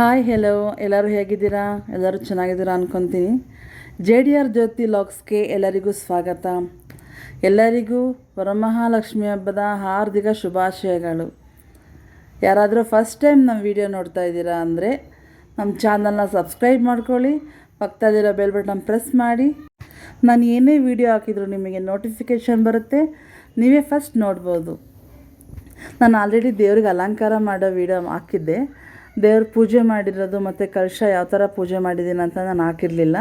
Hi hello ಎಲ್ಲರೂ ಹೇಗಿದ್ದೀರಾ? ಎಲ್ಲರೂ ಚೆನ್ನಾಗಿದ್ದೀರಾ ಅಂದ್ಕೊತೀನಿ ಜೆ ಡಿ ಆರ್ ಜ್ಯೋತಿ ಲಾಕ್ಸ್ಗೆ ಎಲ್ಲರಿಗೂ ಸ್ವಾಗತ. ಎಲ್ಲರಿಗೂ ವರಮಹಾಲಕ್ಷ್ಮಿ ಹಬ್ಬದ ಹಾರ್ದಿಕ ಶುಭಾಶಯಗಳು. ಯಾರಾದರೂ ಫಸ್ಟ್ ಟೈಮ್ ನಮ್ಮ ವಿಡಿಯೋ ನೋಡ್ತಾ ಇದ್ದೀರಾ ಅಂದರೆ ನಮ್ಮ ಚಾನಲ್ನ ಸಬ್ಸ್ಕ್ರೈಬ್ ಮಾಡ್ಕೊಳ್ಳಿ, ಪಕ್ಕದಲ್ಲಿರೋ ಬೆಲ್ ಬಟನ್ ಪ್ರೆಸ್ ಮಾಡಿ. ನಾನು ಏನೇ ವಿಡಿಯೋ ಹಾಕಿದರೂ ನಿಮಗೆ ನೋಟಿಫಿಕೇಷನ್ ಬರುತ್ತೆ. ನೀವೇ ಫಸ್ಟ್ ನೋಡ್ಬೋದು. ನಾನು ಆಲ್ರೆಡಿ ದೇವ್ರಿಗೆ ಅಲಂಕಾರ ಮಾಡೋ ವಿಡಿಯೋ ಹಾಕಿದ್ದೆ. ದೇವ್ರ ಪೂಜೆ ಮಾಡಿರೋದು ಮತ್ತು ಕಲಶ ಯಾವ ಥರ ಪೂಜೆ ಮಾಡಿದ್ದೀನಿ ಅಂತ ನಾನು ಹಾಕಿರಲಿಲ್ಲ.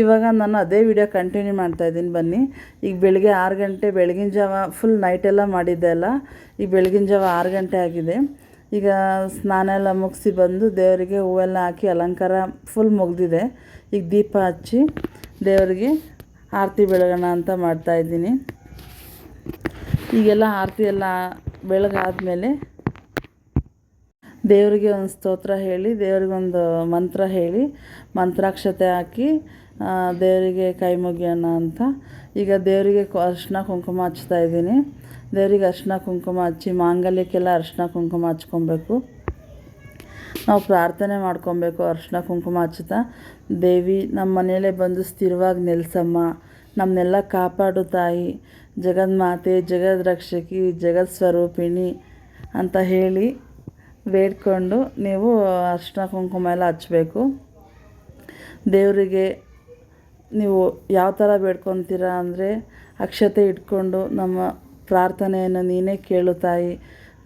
ಇವಾಗ ನಾನು ಅದೇ ವಿಡಿಯೋ ಕಂಟಿನ್ಯೂ ಮಾಡ್ತಾಯಿದ್ದೀನಿ ಬನ್ನಿ. ಈಗ ಬೆಳಗ್ಗೆ ಆರು ಗಂಟೆ, ಬೆಳಗಿನ ಜಾವ ಫುಲ್ ನೈಟೆಲ್ಲ ಮಾಡಿದ್ದೆ ಅಲ್ಲ, ಈಗ ಬೆಳಗಿನ ಜಾವ ಆರು ಗಂಟೆ ಆಗಿದೆ. ಈಗ ಸ್ನಾನ ಎಲ್ಲ ಮುಗಿಸಿ ಬಂದು ದೇವರಿಗೆ ಹೂವೆಲ್ಲ ಹಾಕಿ ಅಲಂಕಾರ ಫುಲ್ ಮುಗ್ದಿದೆ. ಈಗ ದೀಪ ಹಚ್ಚಿ ದೇವರಿಗೆ ಆರತಿ ಬೆಳಗೋಣ ಅಂತ ಮಾಡ್ತಾಯಿದ್ದೀನಿ ಈಗೆಲ್ಲ ಆರತಿ ಎಲ್ಲ ಬೆಳಗಾದ್ಮೇಲೆ ದೇವರಿಗೆ ಒಂದು ಸ್ತೋತ್ರ ಹೇಳಿ ದೇವ್ರಿಗೊಂದು ಮಂತ್ರ ಹೇಳಿ, ಮಂತ್ರಾಕ್ಷತೆ ಹಾಕಿ ದೇವರಿಗೆ ಕೈ ಮುಗಿಯೋಣ ಅಂತ. ಈಗ ದೇವರಿಗೆ ಅರ್ಶಿನ ಕುಂಕುಮ ಹಚ್ತಾ ಇದ್ದೀನಿ. ದೇವರಿಗೆ ಅರ್ಶಿನ ಕುಂಕುಮ ಹಚ್ಚಿ, ಮಾಂಗಲ್ಯಕ್ಕೆಲ್ಲ ಅರ್ಶಿನ ಕುಂಕುಮ ಹಚ್ಕೊಬೇಕು. ನಾವು ಪ್ರಾರ್ಥನೆ ಮಾಡ್ಕೊಬೇಕು ಅರ್ಶಿನ ಕುಂಕುಮ ಹಚ್ಚುತ್ತಾ. ದೇವಿ, ನಮ್ಮ ಮನೆಯಲ್ಲೇ ಬಂದು ಸ್ಥಿರವಾಗಿ ನೆಲೆಸಮ್ಮ. ನಮ್ಮನ್ನೆಲ್ಲ ಕಾಪಾಡು ತಾಯಿ. ಜಗನ್ಮಾತೆ ಜಗದ್ ರಕ್ಷಕಿ ಜಗತ್ ಸ್ವರೂಪಿಣಿ ಅಂತ ಹೇಳಿ ಬೇಡ್ಕೊಂಡು ನೀವು ಅರಿಶಿನ ಕುಂಕುಮ ಎಲ್ಲ ಹಚ್ಚಬೇಕು ದೇವರಿಗೆ ನೀವು ಯಾವ ಥರ ಬೇಡ್ಕೊತೀರಾ ಅಂದರೆ ಅಕ್ಷತೆ ಇಟ್ಕೊಂಡು ನಮ್ಮ ಪ್ರಾರ್ಥನೆಯನ್ನು ನೀನೇ ಕೇಳು ತಾಯಿ,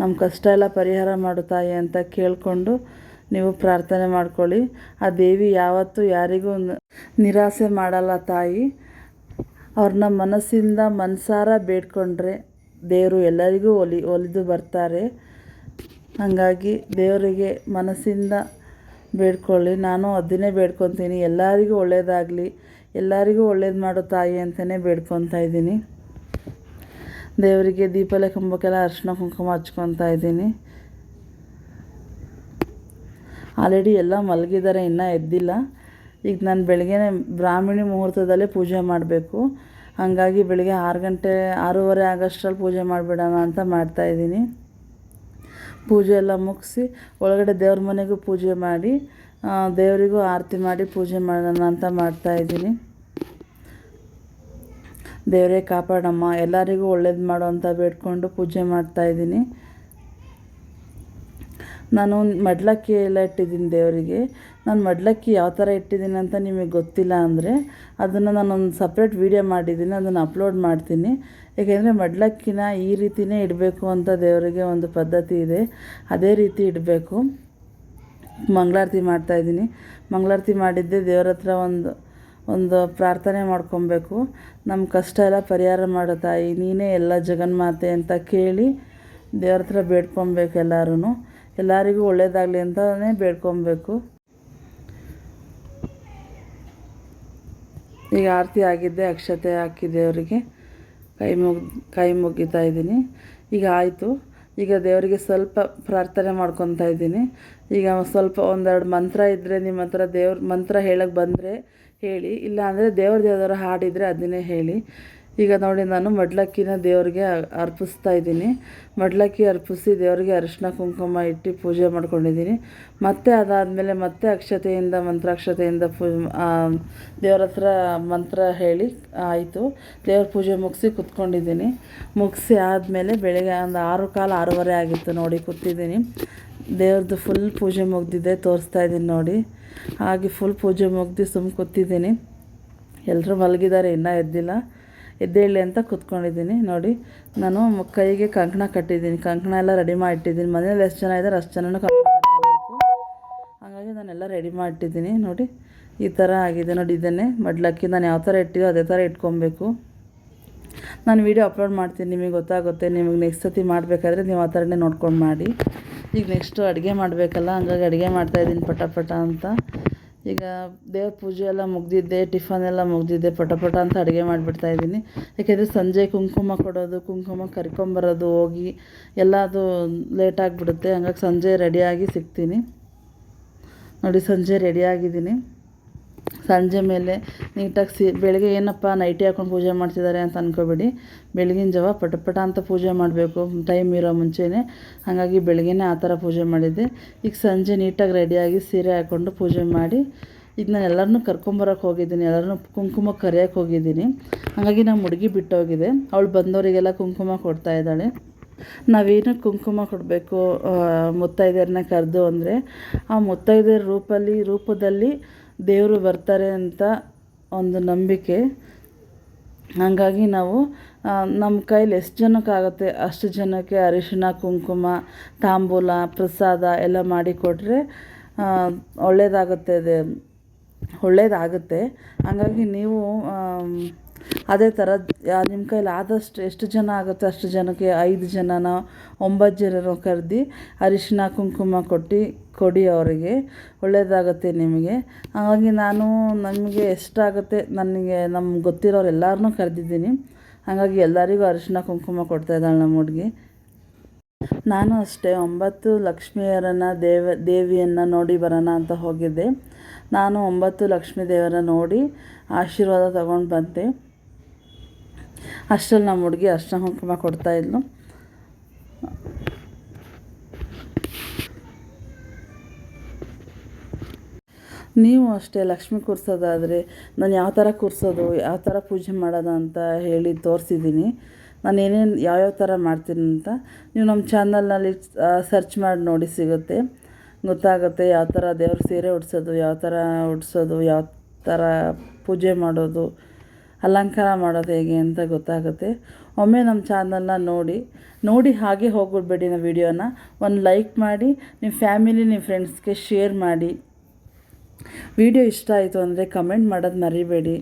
ನಮ್ಮ ಕಷ್ಟ ಎಲ್ಲ ಪರಿಹಾರ ಮಾಡು ತಾಯಿ ಅಂತ ಕೇಳಿಕೊಂಡು ನೀವು ಪ್ರಾರ್ಥನೆ ಮಾಡ್ಕೊಳ್ಳಿ. ಆ ದೇವಿ ಯಾವತ್ತೂ ಯಾರಿಗೂ ನಿರಾಸೆ ಮಾಡಲ್ಲ ತಾಯಿ. ಅವ್ರನ್ನ ಮನಸ್ಸಿಂದ ಮನಸಾರ ಬೇಡ್ಕೊಂಡ್ರೆ ದೇವರು ಎಲ್ಲರಿಗೂ ಒಲಿ, ಒಲಿದು ಬರ್ತಾರೆ. ಹಾಗಾಗಿ ದೇವರಿಗೆ ಮನಸ್ಸಿಂದ ಬೇಡ್ಕೊಳ್ಳಿ. ನಾನು ಅದನ್ನೇ ಬೇಡ್ಕೊತೀನಿ. ಎಲ್ಲರಿಗೂ ಒಳ್ಳೆಯದಾಗಲಿ ಎಲ್ಲರಿಗೂ ಒಳ್ಳೇದು ಮಾಡೋ ತಾಯಿ ಅಂತಲೇ ಬೇಡ್ಕೊತಾ ಇದ್ದೀನಿ. ದೇವರಿಗೆ ದೀಪಲೆ ಕುಂಭಕ್ಕೆಲ್ಲ ಅರಿಶಿನ ಕುಂಕುಮ ಹಚ್ಕೊತಾ ಇದ್ದೀನಿ. ಆಲ್ರೆಡಿ ಎಲ್ಲ ಮಲಗಿದ್ದಾರೆ. ಇನ್ನೂ ಎದ್ದಿಲ್ಲ. ಈಗ ನಾನು ಬೆಳಗ್ಗೆನೆ ಬ್ರಾಹ್ಮಿಣಿ ಮುಹೂರ್ತದಲ್ಲೇ ಪೂಜೆ ಮಾಡಬೇಕು. ಹಾಗಾಗಿ ಬೆಳಗ್ಗೆ ಆರು ಗಂಟೆ, ಆರೂವರೆ ಆಗೋಷ್ಟ್ರಲ್ಲಿ ಪೂಜೆ ಮಾಡಿಬಿಡೋಣ ಅಂತ ಮಾಡ್ತಾಯಿದ್ದೀನಿ ಪೂಜೆ ಎಲ್ಲ ಮುಗಿಸಿ ಒಳಗಡೆ ದೇವ್ರ ಮನೆಗೂ ಪೂಜೆ ಮಾಡಿ ದೇವರಿಗೂ ಆರತಿ ಮಾಡಿ ಪೂಜೆ ಮಾಡೋಣ ಅಂತ ಮಾಡ್ತಾಯಿದ್ದೀನಿ ದೇವರೇ ಕಾಪಾಡಮ್ಮ, ಎಲ್ಲರಿಗೂ ಒಳ್ಳೇದು ಮಾಡು ಅಂತ ಬೇಡ್ಕೊಂಡು ಪೂಜೆ ಮಾಡ್ತಾಯಿದ್ದೀನಿ ನಾನು ಮಡ್ಲಕ್ಕಿ ಎಲ್ಲ ಇಟ್ಟಿದ್ದೀನಿ ದೇವರಿಗೆ. ನಾನು ಮಡ್ಲಕ್ಕಿ ಯಾವ ಥರ ಇಟ್ಟಿದ್ದೀನಿ ಅಂತ ನಿಮಗೆ ಗೊತ್ತಿಲ್ಲ ಅಂದರೆ ಅದನ್ನು ನಾನೊಂದು ಸಪ್ರೇಟ್ ವೀಡಿಯೋ ಮಾಡಿದ್ದೀನಿ, ಅದನ್ನು ಅಪ್ಲೋಡ್ ಮಾಡ್ತೀನಿ. ಏಕೆಂದರೆ ಮಡ್ಲಕ್ಕಿನ ಈ ರೀತಿಯೇ ಇಡಬೇಕು ಅಂತ ದೇವರಿಗೆ ಒಂದು ಪದ್ಧತಿ ಇದೆ. ಅದೇ ರೀತಿ ಇಡಬೇಕು. ಮಂಗಳಾರತಿ ಮಾಡ್ತಾಯಿದ್ದೀನಿ ಮಂಗಳಾರತಿ ಮಾಡಿದ್ದೆ ದೇವ್ರ ಹತ್ರ ಒಂದು ಒಂದು ಪ್ರಾರ್ಥನೆ ಮಾಡ್ಕೊಬೇಕು. ನಮ್ಮ ಕಷ್ಟ ಎಲ್ಲ ಪರಿಹಾರ ಮಾಡೋ ತಾಯಿ, ನೀನೇ ಎಲ್ಲ ಜಗನ್ಮಾತೆ ಅಂತ ಕೇಳಿ ದೇವ್ರ ಹತ್ರ ಬೇಡ್ಕೊಬೇಕು ಎಲ್ಲರೂ ಎಲ್ಲರಿಗೂ ಒಳ್ಳೆಯದಾಗಲಿ ಅಂತಲೇ ಬೇಡ್ಕೊಬೇಕು. ಈಗ ಆರತಿ ಆಗಿದ್ದೆ, ಅಕ್ಷತೆ ಹಾಕಿದ್ದೆ ಅವರಿಗೆ. ಕೈ ಮುಗ್, ಕೈ ಮುಗಿತಾ ಇದ್ದೀನಿ. ಈಗ ಆಯಿತು. ಈಗ ದೇವರಿಗೆ ಸ್ವಲ್ಪ ಪ್ರಾರ್ಥನೆ ಮಾಡ್ಕೊತಾ ಇದ್ದೀನಿ. ಈಗ ಸ್ವಲ್ಪ ಒಂದೆರಡು ಮಂತ್ರ ಇದ್ದರೆ ನಿಮ್ಮ ಹತ್ರ ದೇವ್ರ, ಮಂತ್ರ ಹೇಳಕ್ಕೆ ಬಂದರೆ ಹೇಳಿ. ಇಲ್ಲ ಅಂದರೆ ದೇವ್ರ ದೇವರ ಹಾಡಿದರೆ ಅದನ್ನೇ ಹೇಳಿ. ಈಗ ನೋಡಿ ನಾನು ಮಡ್ಲಕ್ಕಿನ ದೇವರಿಗೆ ಅರ್ಪಿಸ್ತಾ ಇದ್ದೀನಿ. ಮಡ್ಲಕ್ಕಿ ಅರ್ಪಿಸಿ ದೇವರಿಗೆ ಅರಿಶಿನ ಕುಂಕುಮ ಇಟ್ಟು ಪೂಜೆ ಮಾಡ್ಕೊಂಡಿದ್ದೀನಿ. ಮತ್ತೆ ಅದಾದಮೇಲೆ ಮತ್ತೆ ಅಕ್ಷತೆಯಿಂದ, ಮಂತ್ರಾಕ್ಷತೆಯಿಂದ ಪೂ ದೇವ್ರ ಹತ್ರ ಮಂತ್ರ ಹೇಳಿ ಆಯಿತು. ದೇವ್ರ ಪೂಜೆ ಮುಗಿಸಿ ಕುತ್ಕೊಂಡಿದ್ದೀನಿ. ಮುಗಿಸಿ ಆದಮೇಲೆ ಬೆಳಗ್ಗೆ ಒಂದು ಆರು ಕಾಲು ಆರೂವರೆ ಆಗಿತ್ತು ನೋಡಿ ಕೂತಿದ್ದೀನಿ. ದೇವ್ರದ್ದು ಫುಲ್ ಪೂಜೆ ಮುಗ್ದಿದೆ, ತೋರಿಸ್ತಾ ಇದ್ದೀನಿ ನೋಡಿ. ಹಾಗೆ ಫುಲ್ ಪೂಜೆ ಮುಗ್ದು ಸುಮ್ಮ ಕೂತಿದ್ದೀನಿ. ಎಲ್ಲರೂ ಮಲಗಿದ್ದಾರೆ, ಇನ್ನೂ ಎದ್ದಿಲ್ಲ. ಎದ್ದೇಳಿ ಅಂತ ಕೂತ್ಕೊಂಡಿದ್ದೀನಿ. ನೋಡಿ, ನಾನು ಕೈಗೆ ಕಂಕಣ ಕಟ್ಟಿದ್ದೀನಿ. ಕಂಕಣ ಎಲ್ಲ ರೆಡಿ ಮಾಡಿಟ್ಟಿದ್ದೀನಿ. ಮನೇಲಿ ಎಷ್ಟು ಜನ ಇದ್ದಾರೆ ಅಷ್ಟು ಜನನೂ ಹಾಗಾಗಿ ನಾನೆಲ್ಲ ರೆಡಿ ಮಾಡಿಟ್ಟಿದ್ದೀನಿ. ನೋಡಿ, ಈ ಥರ ಆಗಿದೆ. ನೋಡಿ, ಇದನ್ನೇ ಮಡ್ಲಕ್ಕಿ ನಾನು ಯಾವ ಥರ ಇಟ್ಟಿದ್ದೋ ಅದೇ ಥರ ಇಟ್ಕೊಬೇಕು. ನಾನು ವೀಡಿಯೋ ಅಪ್ಲೋಡ್ ಮಾಡ್ತೀನಿ. ನಿಮಗೆ ಗೊತ್ತಾಗುತ್ತೆ. ನಿಮಗೆ ನೆಕ್ಸ್ಟ್ ಸತಿ ಮಾಡಬೇಕಾದ್ರೆ ನೀವು ಆ ಥರನೇ ನೋಡ್ಕೊಂಡು ಮಾಡಿ. ಈಗ ನೆಕ್ಸ್ಟು ಅಡುಗೆ ಮಾಡಬೇಕಲ್ಲ, ಹಂಗಾಗಿ ಅಡುಗೆ ಮಾಡ್ತಾಯಿದ್ದೀನಿ ಪಟ ಪಟ ಅಂತ. ಈಗ ದೇವ್ರ ಪೂಜೆ ಎಲ್ಲ ಮುಗ್ದಿದ್ದೆ, ಟಿಫನ್ ಎಲ್ಲ ಮುಗ್ದಿದ್ದೆ, ಪಟ ಪಟ ಅಂತ ಅಡುಗೆ ಮಾಡಿಬಿಡ್ತಾ ಇದ್ದೀನಿ. ಯಾಕೆಂದರೆ ಸಂಜೆ ಕುಂಕುಮ ಕೊಡೋದು, ಕುಂಕುಮ ಕರ್ಕೊಂಬರೋದು ಹೋಗಿ ಎಲ್ಲ ಅದು ಲೇಟ್ ಆಗಿಬಿಡುತ್ತೆ. ಹಂಗಾಗಿ ಸಂಜೆ ರೆಡಿಯಾಗಿ ಸಿಗ್ತೀನಿ. ನೋಡಿ, ಸಂಜೆ ರೆಡಿಯಾಗಿದ್ದೀನಿ ಸಂಜೆ ಮೇಲೆ ನೀಟಾಗಿ ಸಿ, ಬೆಳಗ್ಗೆ ಏನಪ್ಪ ನೈಟಿ ಹಾಕೊಂಡು ಪೂಜೆ ಮಾಡ್ತಿದ್ದಾರೆ ಅಂತ ಅಂದ್ಕೋಬೇಡಿ ಬೆಳಗಿನ ಜಾವ ಪಟ ಪಟ ಅಂತ ಪೂಜೆ ಮಾಡಬೇಕು. ಟೈಮ್ ಇರೋ ಮುಂಚೆನೇ. ಹಾಗಾಗಿ ಬೆಳಗ್ಗೆನೇ ಆ ಥರ ಪೂಜೆ ಮಾಡಿದ್ದೆ. ಈಗ ಸಂಜೆ ನೀಟಾಗಿ ರೆಡಿಯಾಗಿ ಸೀರೆ ಹಾಕ್ಕೊಂಡು ಪೂಜೆ ಮಾಡಿ ಈಗ ನಾನು ಎಲ್ಲರನ್ನೂ ಕರ್ಕೊಂಬರೋಕೆ ಹೋಗಿದ್ದೀನಿ. ಎಲ್ಲರನ್ನೂ ಕುಂಕುಮ ಕರೆಯೋಕೆ ಹೋಗಿದ್ದೀನಿ. ಹಾಗಾಗಿ ನಮ್ಮ ಹುಡುಗಿ ಬಿಟ್ಟೋಗಿದೆ. ಅವಳು ಬಂದವರಿಗೆಲ್ಲ ಕುಂಕುಮ ಕೊಡ್ತಾ ಇದ್ದಾಳೆ. ನಾವೇನು ಕುಂಕುಮ ಕೊಡಬೇಕು ಮುತ್ತೈದೆಯರನ್ನ ಕರೆದು ಅಂದರೆ ಆ ಮುತ್ತೈದೆಯರ ರೂಪಲ್ಲಿ, ರೂಪದಲ್ಲಿ ದೇವರು ಬರ್ತಾರೆ ಅಂತ ಒಂದು ನಂಬಿಕೆ. ಹಾಗಾಗಿ ನಾವು ನಮ್ಮ ಕೈಲಿ ಎಷ್ಟು ಜನಕ್ಕಾಗುತ್ತೆ ಅಷ್ಟು ಜನಕ್ಕೆ ಅರಿಶಿನ ಕುಂಕುಮ, ತಾಂಬೂಲ, ಪ್ರಸಾದ ಎಲ್ಲ ಮಾಡಿಕೊಟ್ರೆ ಒಳ್ಳೆಯದಾಗುತ್ತೆ ಅದೇ ಒಳ್ಳೆಯದಾಗುತ್ತೆ ಹಾಗಾಗಿ ನೀವು ಅದೇ ಥರ ನಿಮ್ಮ ಕೈಲಿ ಆದಷ್ಟು ಎಷ್ಟು ಜನ ಆಗುತ್ತೆ ಅಷ್ಟು ಜನಕ್ಕೆ ಐದು ಜನನ, ಒಂಬತ್ತು ಜನನೋ ಕರೆದು ಅರಿಶಿನ, ಕುಂಕುಮ ಕೊಟ್ಟು ಕೊಡಿ ಅವರಿಗೆ. ಒಳ್ಳೆಯದಾಗತ್ತೆ ನಿಮಗೆ. ಹಾಗಾಗಿ ನಾನು ನಮಗೆ ಎಷ್ಟಾಗುತ್ತೆ ನನಗೆ ನಮ್ಗೆ ಗೊತ್ತಿರೋರು ಎಲ್ಲರನ್ನೂ ಕರೆದಿದ್ದೀನಿ. ಹಾಗಾಗಿ ಎಲ್ಲರಿಗೂ ಅರಿಶಿನ, ಕುಂಕುಮ ಕೊಡ್ತಾಯಿದ್ದಾಳೆ ನಮ್ಮ ಹುಡುಗಿ. ನಾನು ಅಷ್ಟೇ, ಒಂಬತ್ತು ಲಕ್ಷ್ಮಿಯರನ್ನು ದೇವ, ದೇವಿಯನ್ನು ನೋಡಿ ಬರೋಣ ಅಂತ ಹೋಗಿದ್ದೆ. ನಾನು ಒಂಬತ್ತು ಲಕ್ಷ್ಮೀ ದೇವರ ನೋಡಿ ಆಶೀರ್ವಾದ ತಗೊಂಡು ಬಂದೆ. ಅಷ್ಟರಲ್ಲಿ ನಮ್ಮ ಹುಡುಗಿ ಅರ್ಶಿನ ಕುಂಕುಮ ಕೊಡ್ತಾಯಿದ್ಲು ನೀವು ಅಷ್ಟೇ ಲಕ್ಷ್ಮಿ ಕೂರಿಸೋದಾದರೆ ನಾನು ಯಾವ ಥರ ಕೂರಿಸೋದು, ಯಾವ ಥರ ಪೂಜೆ ಮಾಡೋದು ಅಂತ ಹೇಳಿ ತೋರಿಸಿದ್ದೀನಿ. ನಾನು ಏನೇನು, ಯಾವ್ಯಾವ ಥರ ಮಾಡ್ತೀನಿ ಅಂತ ನೀವು ನಮ್ಮ ಚಾನಲ್ನಲ್ಲಿ ಸರ್ಚ್ ಮಾಡಿ ನೋಡಿ ಸಿಗುತ್ತೆ. ಗೊತ್ತಾಗುತ್ತೆ ಯಾವ ಥರ ದೇವ್ರ ಸೀರೆ ಉಡ್ಸೋದು, ಯಾವ ಥರ ಉಡ್ಸೋದು, ಯಾವ ಥರ ಪೂಜೆ ಮಾಡೋದು ಅಲಂಕಾರ ಮಾಡೋದು ಹೇಗೆ ಅಂತ ಗೊತ್ತಾಗುತ್ತೆ. ಒಮ್ಮೆ ನಮ್ಮ ಚಾನಲ್ನ ನೋಡಿ ನೋಡಿ ಹಾಗೆ ಹೋಗ್ಬಿಡ್ಬೇಡಿ ನಮ್ಮ ವಿಡಿಯೋನ. ಒಂದು ಲೈಕ್ ಮಾಡಿ, ನಿಮ್ಮ ಫ್ಯಾಮಿಲಿ, ನಿಮ್ಮ ಫ್ರೆಂಡ್ಸ್ಗೆ ಶೇರ್ ಮಾಡಿ. ವಿಡಿಯೋ ಇಷ್ಟ ಆಯಿತು ಅಂದರೆ ಕಮೆಂಟ್ ಮಾಡೋದು ಮರಿಬೇಡಿ.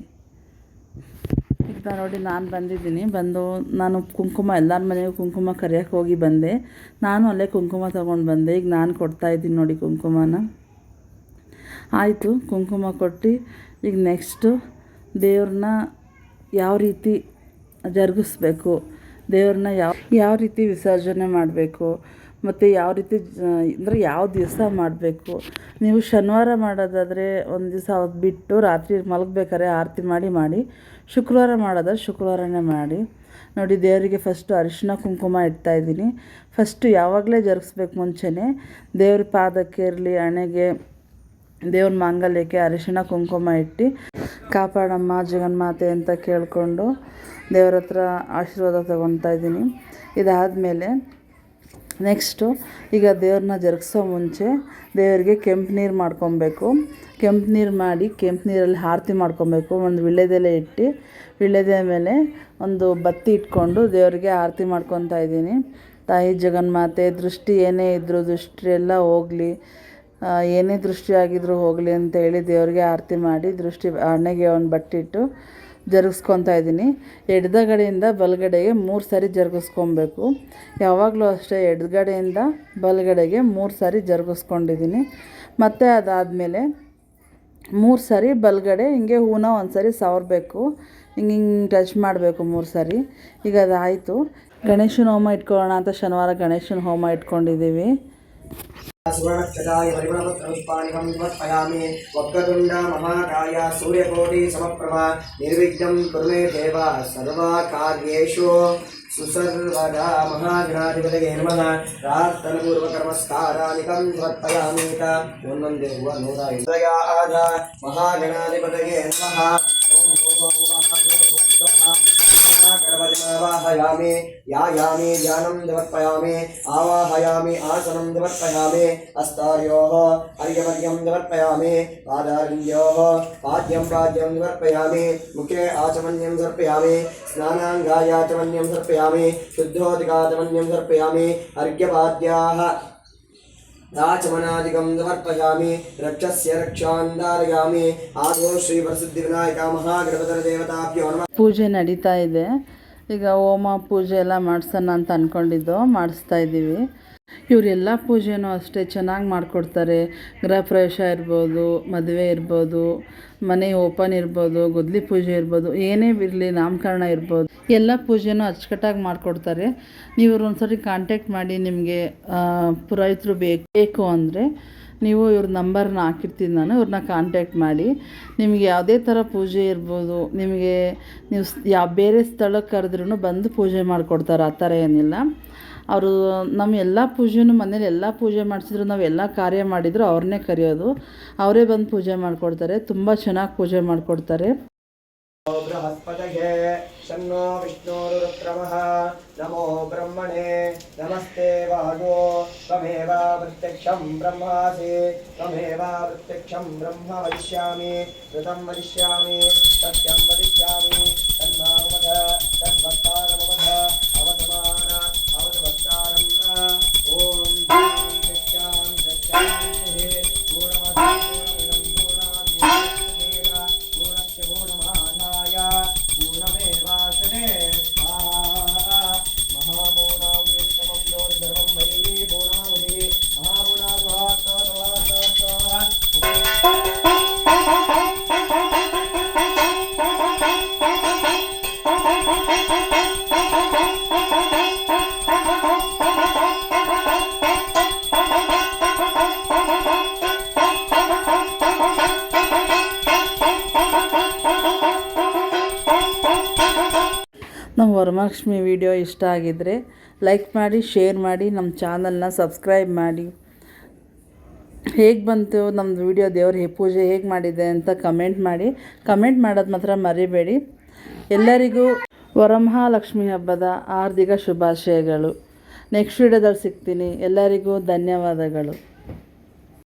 ಈಗ ನೋಡಿ ನಾನು ಬಂದಿದ್ದೀನಿ. ಬಂದು ನಾನು ಕುಂಕುಮ, ಎಲ್ಲರ ಮನೆಗೂ ಕುಂಕುಮ ಕರೆಯೋಕೆ ಹೋಗಿ ಬಂದೆ. ನಾನು ಅಲ್ಲೇ ಕುಂಕುಮ ತೊಗೊಂಡು ಬಂದೆ. ಈಗ ನಾನು ಕೊಡ್ತಾಯಿದ್ದೀನಿ ನೋಡಿ ಕುಂಕುಮನ. ಆಯಿತು, ಕುಂಕುಮ ಕೊಟ್ಟು ಈಗ ನೆಕ್ಸ್ಟು ದೇವ್ರನ್ನ ಯಾವ ರೀತಿ ಜರುಗಿಸ್ಬೇಕು, ದೇವ್ರನ್ನ ಯಾವ ಯಾವ ರೀತಿ ವಿಸರ್ಜನೆ ಮಾಡಬೇಕು, ಮತ್ತು ಯಾವ ರೀತಿ ಅಂದರೆ ಯಾವ ದಿವಸ ಮಾಡಬೇಕು. ನೀವು ಶನಿವಾರ ಮಾಡೋದಾದರೆ ಒಂದು ದಿವಸ ಅವತ್ತು ಬಿಟ್ಟು ರಾತ್ರಿ ಮಲಗಬೇಕಾದ್ರೆ ಆರತಿ ಮಾಡಿ ಮಾಡಿ. ಶುಕ್ರವಾರ ಮಾಡೋದಾದ್ರೆ ಶುಕ್ರವಾರನೇ ಮಾಡಿ. ನೋಡಿ, ದೇವರಿಗೆ ಫಸ್ಟು ಅರಿಶಿನ, ಕುಂಕುಮ ಇಡ್ತಾಯಿದ್ದೀನಿ ಫಸ್ಟು ಯಾವಾಗಲೇ ಜರುಗಿಸ್ಬೇಕು ಮುಂಚೆನೇ. ದೇವ್ರ ಪಾದಕ್ಕೆ ಇರಲಿ, ಹಣೆಗೆ ದೇವ್ರ ಮಾಂಗಲ್ಯಕ್ಕೆ ಅರಿಶಿಣ ಕುಂಕುಮ ಇಟ್ಟು ಕಾಪಾಡಮ್ಮ ಜಗನ್ಮಾತೆ ಅಂತ ಕೇಳಿಕೊಂಡು ದೇವ್ರ ಹತ್ರ ಆಶೀರ್ವಾದ ತೊಗೊತಾ ಇದ್ದೀನಿ. ಇದಾದಮೇಲೆ ನೆಕ್ಸ್ಟು ಈಗ ದೇವ್ರನ್ನ ಜರುಗಿಸೋ ಮುಂಚೆ ದೇವರಿಗೆ ಕೆಂಪು ನೀರು ಮಾಡ್ಕೊಬೇಕು. ಕೆಂಪು ನೀರು ಮಾಡಿ ಕೆಂಪು ನೀರಲ್ಲಿ ಆರತಿ ಮಾಡ್ಕೊಬೇಕು. ಒಂದು ವಿಳ್ಯದೆಲೆ ಇಟ್ಟು ವಿಳ್ಯದೆಲೆ ಮೇಲೆ ಒಂದು ಬತ್ತಿ ಇಟ್ಕೊಂಡು ದೇವರಿಗೆ ಆರತಿ ಮಾಡ್ಕೊತಾ ಇದ್ದೀನಿ. ತಾಯಿ ಜಗನ್ಮಾತೆ, ದೃಷ್ಟಿ ಏನೇ ಇದ್ದರೂ ದೃಷ್ಟಿ ಎಲ್ಲ ಹೋಗಲಿ. ಏನೇ ದೃಷ್ಟಿ ಆಗಿದ್ರು ಹೋಗಲಿ ಅಂತೇಳಿ ದೇವ್ರಿಗೆ ಆರತಿ ಮಾಡಿ ದೃಷ್ಟಿ ಹಣೆಗೆ ಒಂದು ಬಟ್ಟಿಟ್ಟು ಜರುಗಿಸ್ಕೊತಾ ಇದ್ದೀನಿ. ಎಡದಗಡೆಯಿಂದ ಬಲಗಡೆಗೆ ಮೂರು ಸಾರಿ ಜರುಗಿಸ್ಕೊಬೇಕು. ಯಾವಾಗಲೂ ಅಷ್ಟೇ ಎಡಗಡೆಯಿಂದ ಬಲಗಡೆಗೆ ಮೂರು ಸಾರಿ ಜರುಗಿಸ್ಕೊಂಡಿದ್ದೀನಿ. ಮತ್ತು ಅದಾದಮೇಲೆ ಮೂರು ಸಾರಿ ಬಲಗಡೆ, ಹಿಂಗೆ ಹೂನ ಒಂದು ಸಾರಿ ಸವರಬೇಕು. ಹಿಂಗೆ ಹಿಂಗೆ ಟಚ್ ಮಾಡಬೇಕು ಮೂರು ಸಾರಿ. ಈಗ ಅದಾಯಿತು. ಗಣೇಶನ ಹೋಮ ಇಟ್ಕೊಳ್ಳೋಣ ಅಂತ ಶನಿವಾರ ಗಣೇಶನ ಹೋಮ ಇಟ್ಕೊಂಡಿದ್ದೀವಿ. సువర్ణక్షదాయ పరిమళపత్రపుష్పాణికం సమర్పయామి వక్రతుండ సూర్యకోటి సమప్రభ నిర్విఘ్నం కురుమే దేవ సర్వకార్యేషు సుసర్వగా మహాగణాధిపతయే నమ రాత్తనపూర్వకర్మస్కారానికం సమర్పయామీత ఉన్నం దేవ నూరాయ మహాగణాధిపతయే నమ आवाहयामे, यायामे, ज्ञानं समर्पयामि आवाहयामि, आसनं समर्पयामि अस्तार्योः अर्यवर्यं समर्पयामि पादालिङ्ग्योः पाद्यं पाद्यं समर्पयामि मुखे आचमन्यं समर्पयामि स्नानाङ्गायाचमन्यं समर्पयामि शुद्धोदिकाचमन्यं समर्पयामि अर्घ्यपाद्याः दाचमनादिकं समर्पयामि रक्षस्य रक्षान्धारयामि, आदौ श्रीवरसिद्धिविनायका महागणपतदेवताभ्यो नमः। पूजे नडीता इदे ಈಗ ಹೋಮ ಪೂಜೆ ಎಲ್ಲ ಮಾಡಿಸೋಣ ಅಂತ ಅಂದ್ಕೊಂಡಿದ್ದು ಮಾಡಿಸ್ತಾ ಇದ್ದೀವಿ. ಇವರೆಲ್ಲ ಪೂಜೆನೂ ಅಷ್ಟೇ ಚೆನ್ನಾಗಿ ಮಾಡಿಕೊಡ್ತಾರೆ. ಗೃಹ ಪ್ರವೇಶ ಇರ್ಬೋದು, ಮದುವೆ ಇರ್ಬೋದು, ಮನೆ ಓಪನ್ ಇರ್ಬೋದು, ಗುದ್ಲಿ ಪೂಜೆ ಇರ್ಬೋದು, ಏನೇ ಇರಲಿ ನಾಮಕರಣ ಇರ್ಬೋದು, ಎಲ್ಲ ಪೂಜೆನೂ ಅಚ್ಚುಕಟ್ಟಾಗಿ ಮಾಡಿಕೊಡ್ತಾರೆ. ನೀವು ಒಂದ್ಸರಿ ಕಾಂಟ್ಯಾಕ್ಟ್ ಮಾಡಿ ನಿಮಗೆ ಪುರೋಹಿತರು ಬೇಕು ಬೇಕು ಅಂದರೆ ನೀವು ಇವ್ರ ನಂಬರ್ನ ಹಾಕಿರ್ತೀನಿ ನಾನು, ಇವ್ರನ್ನ ಕಾಂಟ್ಯಾಕ್ಟ್ ಮಾಡಿ. ನಿಮಗೆ ಯಾವುದೇ ಥರ ಪೂಜೆ ಇರ್ಬೋದು, ನಿಮಗೆ ನೀವು ಯಾವ ಬೇರೆ ಸ್ಥಳಕ್ಕೆ ಕರೆದ್ರೂ ಬಂದು ಪೂಜೆ ಮಾಡಿಕೊಡ್ತಾರೆ, ಆ ಥರ ಏನಿಲ್ಲ. ಅವರು ನಮ್ಮ ಎಲ್ಲ ಪೂಜೆನು ಮನೇಲಿ ಎಲ್ಲ ಪೂಜೆ ಮಾಡಿಸಿದ್ರು, ನಾವು ಎಲ್ಲ ಕಾರ್ಯ ಮಾಡಿದ್ರು, ಅವ್ರನ್ನೇ ಕರೆಯೋದು. ಅವರೇ ಬಂದು ಪೂಜೆ ಮಾಡಿಕೊಡ್ತಾರೆ, ತುಂಬ ಚೆನ್ನಾಗಿ ಪೂಜೆ ಮಾಡಿಕೊಡ್ತಾರೆ. ಬೃಹಸ್ಪತಿಗೆ ಶನ್ನೋ ವಿಷ್ಣು नमो ब्रह्मणे नमस्ते वागो त्वमेव प्रत्यक्षं ब्रह्मासि त्वमेव प्रत्यक्षं ब्रह्म वदिष्यामि ऋतं वदिष्यामि सत्यं वदिष्यामि तन्नामवध तद्वक्तारमवध ನಮ್ಮ ವರಮಹಾಲಕ್ಷ್ಮಿ ವಿಡಿಯೋ ಇಷ್ಟ ಆಗಿದ್ದರೆ ಲೈಕ್ ಮಾಡಿ, ಶೇರ್ ಮಾಡಿ, ನಮ್ಮ ಚಾನಲ್ನ ಸಬ್ಸ್ಕ್ರೈಬ್ ಮಾಡಿ. ಹೇಗೆ ಬಂತು ನಮ್ಮದು ವಿಡಿಯೋ ದೇವ್ರ ಪೂಜೆ ಹೇಗೆ ಮಾಡಿದೆ ಅಂತ ಕಮೆಂಟ್ ಮಾಡಿ. ಕಮೆಂಟ್ ಮಾಡೋದು ಮಾತ್ರ ಮರಿಬೇಡಿ. ಎಲ್ಲರಿಗೂ ವರಮಹಾಲಕ್ಷ್ಮಿ ಹಬ್ಬದ ಹಾರ್ದಿಕ ಶುಭಾಶಯಗಳು. ನೆಕ್ಸ್ಟ್ ವಿಡಿಯೋದಲ್ಲಿ ಸಿಗ್ತೀನಿ. ಎಲ್ಲರಿಗೂ ಧನ್ಯವಾದಗಳು.